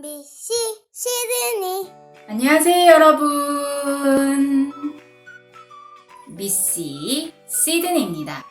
미시 시드니 안녕하세요, 여러분. 미씨 시드니입니다.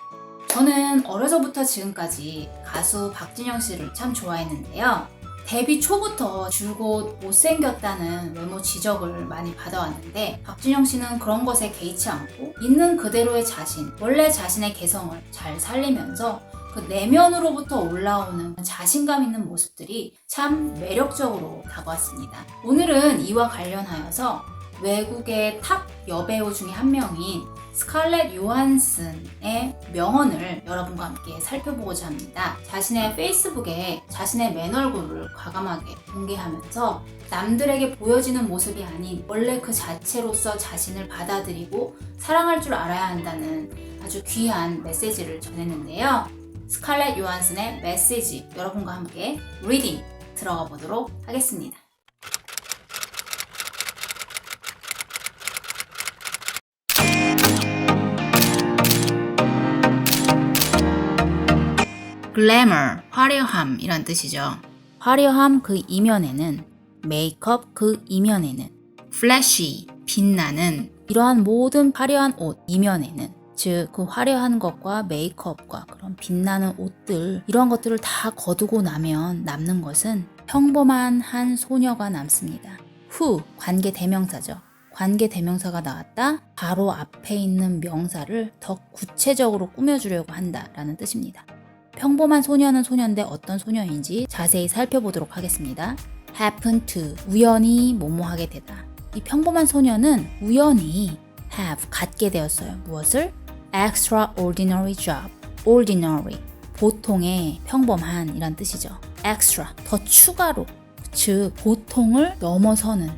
저는 어려서부터 지금까지 가수 박진영 씨를 참 좋아했는데요. 데뷔 초부터 줄곧 못생겼다는 외모 지적을 많이 받아왔는데 박진영 씨는 그런 것에 개의치 않고 있는 그대로의 자신, 원래 자신의 개성을 잘 살리면서 그 내면으로부터 올라오는 자신감 있는 모습들이 참 매력적으로 다가왔습니다. 오늘은 이와 관련하여서 외국의 탑 여배우 중에 한 명인 스칼렛 요한슨의 명언을 여러분과 함께 살펴보고자 합니다. 자신의 페이스북에 자신의 맨 얼굴을 과감하게 공개하면서 남들에게 보여지는 모습이 아닌 원래 그 자체로서 자신을 받아들이고 사랑할 줄 알아야 한다는 아주 귀한 메시지를 전했는데요. 스칼렛 요한슨의 메시지 여러분과 함께 리딩 들어가 보도록 하겠습니다. 글래머, 화려함이란 뜻이죠. 화려함 그 이면에는 메이크업 그 이면에는 플래시, 빛나는 이러한 모든 화려한 옷 이면에는 즉 그 화려한 것과 메이크업과 그런 빛나는 옷들 이런 것들을 다 거두고 나면 남는 것은 평범한 한 소녀가 남습니다. 후 관계 대명사죠. 관계 대명사가 나왔다. 바로 앞에 있는 명사를 더 구체적으로 꾸며주려고 한다라는 뜻입니다. 평범한 소녀는 소녀인데 어떤 소녀인지 자세히 살펴보도록 하겠습니다. happen to 우연히 뭐뭐하게 되다. 이 평범한 소녀는 우연히 have 갖게 되었어요. 무엇을? Extraordinary job. ordinary 보통의 평범한 이란 뜻이죠. extra 더 추가로 즉 보통을 넘어서는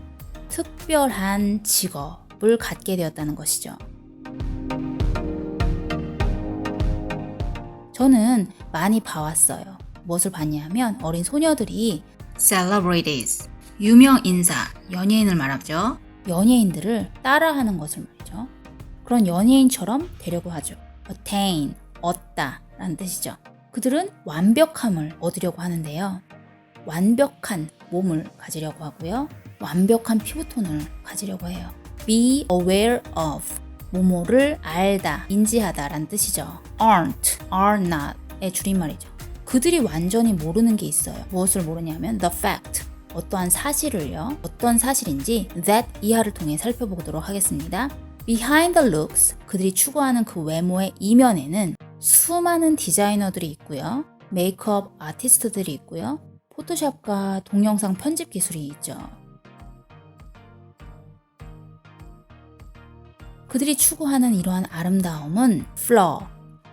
특별한 직업을 갖게 되었다는 것이죠. 저는 많이 봐왔어요. 무엇을 봤냐면 어린 소녀들이 celebrities, 유명 인사, 연예인을 말하죠. 연예인들을 따라하는 것을 말이죠. 그런 연예인처럼 되려고 하죠. attain, 얻다 라는 뜻이죠. 그들은 완벽함을 얻으려고 하는데요. 완벽한 몸을 가지려고 하고요. 완벽한 피부톤을 가지려고 해요. be aware of 뭐뭐를 알다, 인지하다 라는 뜻이죠. aren't, are not의 줄임말이죠. 그들이 완전히 모르는 게 있어요. 무엇을 모르냐면 the fact, 어떠한 사실을요. 어떤 사실인지 that 이하를 통해 살펴보도록 하겠습니다. Behind the looks, 그들이 추구하는 그 외모의 이면에는 수많은 디자이너들이 있고요. 메이크업 아티스트들이 있고요. 포토샵과 동영상 편집 기술이 있죠. 그들이 추구하는 이러한 아름다움은 flaw,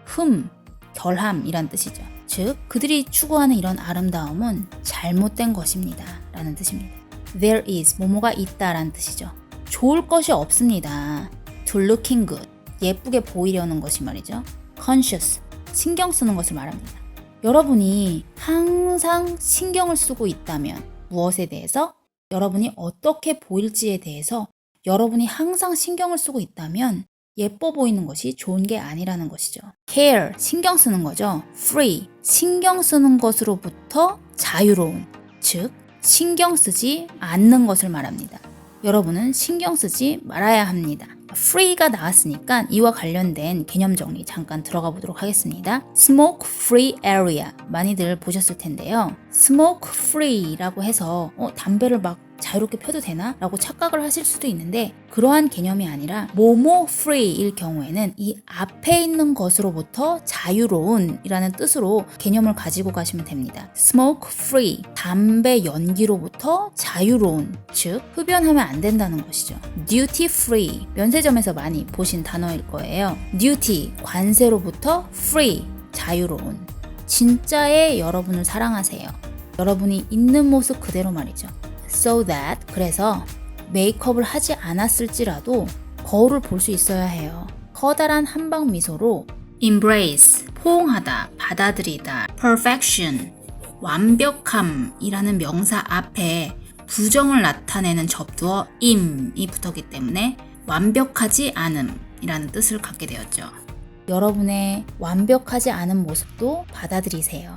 흠, 결함이란 뜻이죠. 즉, 그들이 추구하는 이런 아름다움은 잘못된 것입니다. 라는 뜻입니다. There is, 뭐뭐가 있다 라는 뜻이죠. 좋을 것이 없습니다. Looking good, 예쁘게 보이려는 것이 말이죠. Conscious, 신경 쓰는 것을 말합니다. 여러분이 항상 신경을 쓰고 있다면 무엇에 대해서? 여러분이 어떻게 보일지에 대해서 여러분이 항상 신경을 쓰고 있다면 예뻐 보이는 것이 좋은 게 아니라는 것이죠. care, 신경 쓰는 거죠. free, 신경 쓰는 것으로부터 자유로운, 즉, 신경 쓰지 않는 것을 말합니다. 여러분은 신경 쓰지 말아야 합니다. Free가 나왔으니까 이와 관련된 개념 정리 잠깐 들어가 보도록 하겠습니다. smoke free area 많이들 보셨을 텐데요. smoke free라고 해서 어, 담배를 막 자유롭게 펴도 되나? 라고 착각을 하실 수도 있는데 그러한 개념이 아니라 모모 free일 경우에는 이 앞에 있는 것으로부터 자유로운 이라는 뜻으로 개념을 가지고 가시면 됩니다. smoke free 담배 연기로부터 자유로운 즉 흡연하면 안 된다는 것이죠. duty free 면세점에서 많이 보신 단어일 거예요. duty 관세로부터 free 자유로운 진짜의 여러분을 사랑하세요. 여러분이 있는 모습 그대로 말이죠. So that 그래서 메이크업을 하지 않았을지라도 거울을 볼 수 있어야 해요. 커다란 한방 미소로 embrace 포옹하다, 받아들이다, perfection 완벽함이라는 명사 앞에 부정을 나타내는 접두어 im이 붙었기 때문에 완벽하지 않음이라는 뜻을 갖게 되었죠. 여러분의 완벽하지 않은 모습도 받아들이세요.